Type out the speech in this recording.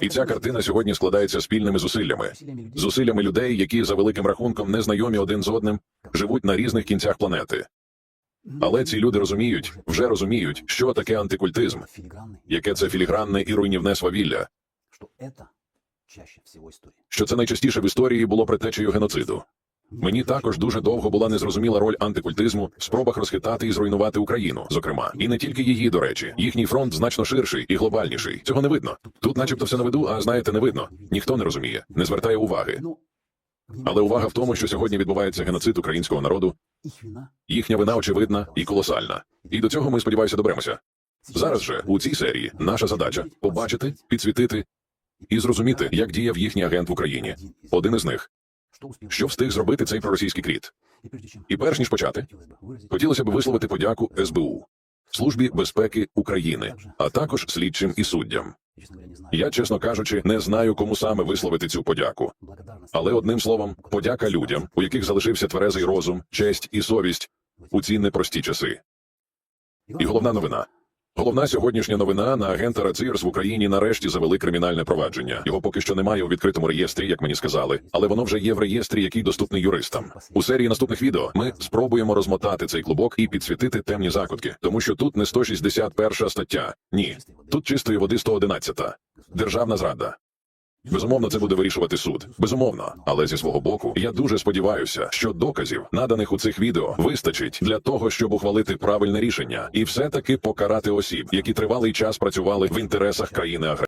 І ця картина сьогодні складається спільними зусиллями, зусиллями людей, які за великим рахунком не знайомі один з одним, живуть на різних кінцях планети. Але ці люди розуміють, вже розуміють, що таке антикультизм, яке це філігранне і руйнівне свавілля, що це найчастіше в історії було притечею геноциду. Мені також дуже довго була незрозуміла роль антикультизму в спробах розхитати і зруйнувати Україну, зокрема, і не тільки її, до речі, їхній фронт значно ширший і глобальніший. Цього не видно. Тут, начебто, все на виду, а знаєте, не видно. Ніхто не розуміє, не звертає уваги. Але увага в тому, що сьогодні відбувається геноцид українського народу, їхня вина очевидна і колосальна. І до цього ми сподіваюся доберемося. Зараз же у цій серії наша задача побачити, підсвітити і зрозуміти, як діяв їхній агент в Україні. Один із них, що встиг зробити цей проросійський кріт. І перш ніж почати, хотілося б висловити подяку СБУ, Службі безпеки України, а також слідчим і суддям. Я, чесно кажучи, не знаю, кому саме висловити цю подяку. Але одним словом, подяка людям, у яких залишився тверезий розум, честь і совість у ці непрості часи. І головна новина. Головна сьогоднішня новина на агента Рацирс в Україні нарешті завели кримінальне провадження. Його поки що немає у відкритому реєстрі, як мені сказали, але воно вже є в реєстрі, який доступний юристам. У серії наступних відео ми спробуємо розмотати цей клубок і підсвітити темні закутки, тому що тут не 161 стаття. Ні, тут чистої води 111. Державна зрада. Безумовно, це буде вирішувати суд. Безумовно, але зі свого боку, я дуже сподіваюся, що доказів, наданих у цих відео, вистачить для того, щоб ухвалити правильне рішення і все таки покарати осіб, які тривалий час працювали в інтересах країни агресора.